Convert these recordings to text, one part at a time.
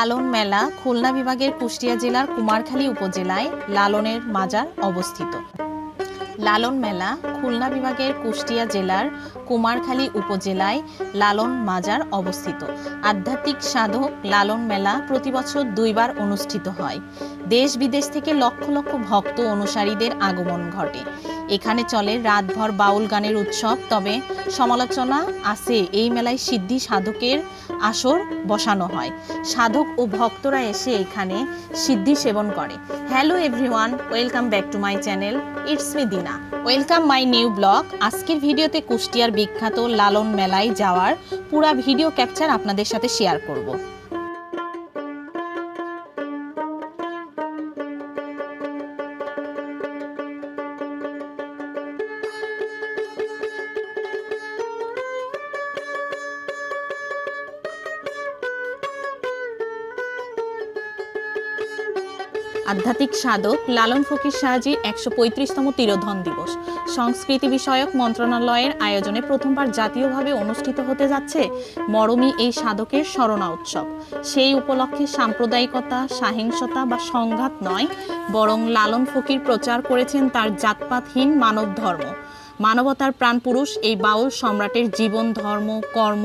লালন মেলা খুলনা বিভাগের কুষ্টিয়া জেলার কুমারখালী উপজেলায় লালনের মাজার অবস্থিত। লালন মেলা খুলনা বিভাগের কুষ্টিয়া জেলার কুমারখালী উপজেলায় লালন মাজার অবস্থিত। আধ্যাত্মিক সাধক লালন মেলা প্রতি বছর দুইবার অনুষ্ঠিত হয়। দেশ বিদেশ থেকে লক্ষ লক্ষ ভক্ত অনুসারীদের আগমন ঘটে। এখানে চলে রাতভর বাউল গানের উৎসব, তবে সমালোচনা আছে। এই মেলায় সিদ্ধি সাধকের আসর বসানো হয়। সাধক ও ভক্তরা এসে এখানে সিদ্ধি সেবন করে। Hello everyone welcome back to my channel it's me Dina welcome my new blog আজকের ভিডিওতে কুষ্টিয়ার বিখ্যাত লালন মেলায় যাওয়ার পুরা ভিডিও ক্যাপচার আপনাদের সাথে শেয়ার করব। আধ্যাত্মিক সাধক লালন ফকির শাহজির একশো পঁয়ত্রিশতম তিরোধন দিবস। সংস্কৃতি বিষয়ক মন্ত্রণালয়ের আয়োজনে প্রথমবার জাতীয়ভাবে অনুষ্ঠিত হতে যাচ্ছে মরমি এই সাধকের স্মরণা উৎসব সেই উপলক্ষে সাম্প্রদায়িকতা, সাহিংসতা বা সংঘাত নয়, বরং লালন ফকির প্রচার করেছেন তার জাতপাতহীন মানব ধর্ম মানবতার প্রাণপুরুষ এই বাউল সম্রাটের জীবন, ধর্ম, কর্ম,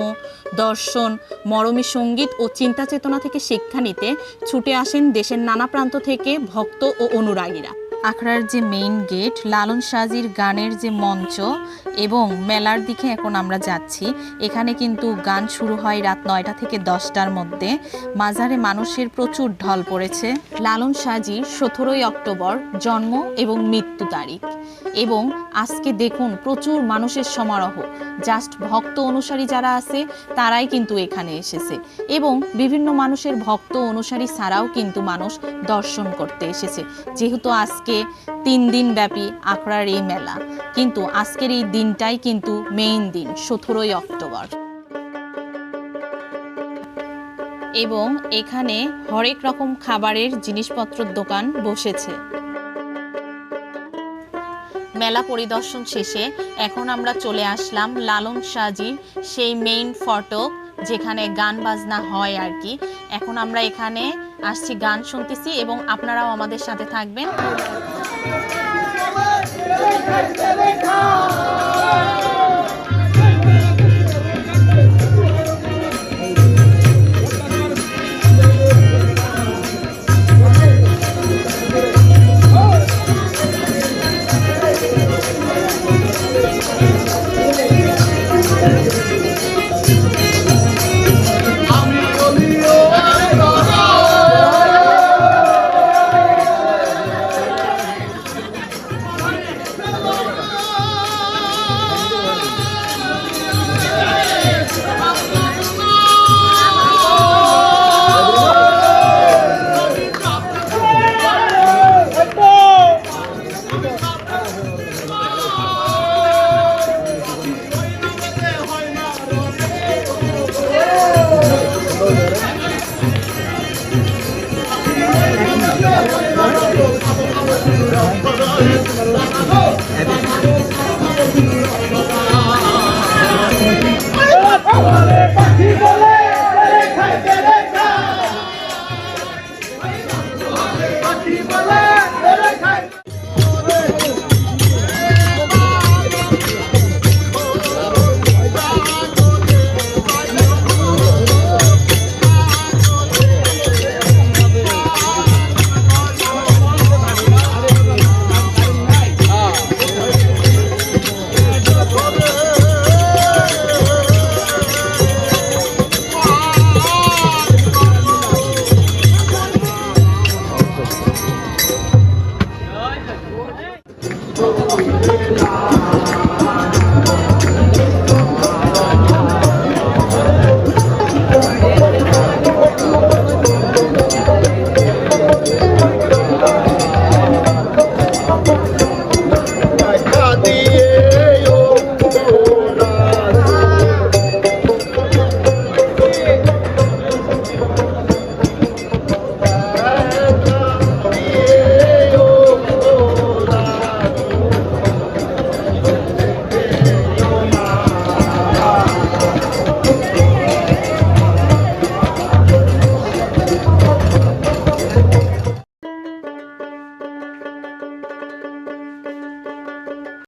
দর্শন, মরমী সংগীত ও চিন্তা চেতনা থেকে শিক্ষা নিতে ছুটে আসেন দেশের নানা প্রান্ত থেকে ভক্ত ও অনুরাগীরা। আখড়ার যে মেইন গেট লালন সাজির গানের যে মঞ্চ এবং মেলার দিকে এখন আমরা যাচ্ছি। এখানে কিন্তু গান শুরু হয় রাত নয়টা থেকে দশটার মধ্যে। মাজারে মানুষের প্রচুর ঢল পড়েছে। লালন সাজির সতেরোই অক্টোবর জন্ম এবং মৃত্যু তারিখ। এবং আজকে দেখুন প্রচুর মানুষের সমারোহ। জাস্ট ভক্ত অনুসারী যারা আছে, তারাই কিন্তু এখানে এসেছে। এবং বিভিন্ন মানুষের ভক্ত অনুসারী ছাড়াও কিন্তু মানুষ দর্শন করতে এসেছে। যেহেতু আজকে তিন দিন ব্যাপী আখড়ার এই মেলা। কিন্তু আজকের এই দিনটাই কিন্তু মেইন দিন, সতেরোই অক্টোবর। এবং এখানে হরেক রকম খাবারের জিনিসপত্রের দোকান বসেছে। মেলা পরিদর্শন শেষে এখন আমরা চলে আসলাম লালন সাজির সেই মেইন ফটক, যেখানে গান বাজনা হয় আর কি। এখন আমরা এখানে আসছি গান শুনতেছি এবং আপনারাও আমাদের সাথে থাকবেন। Let's go.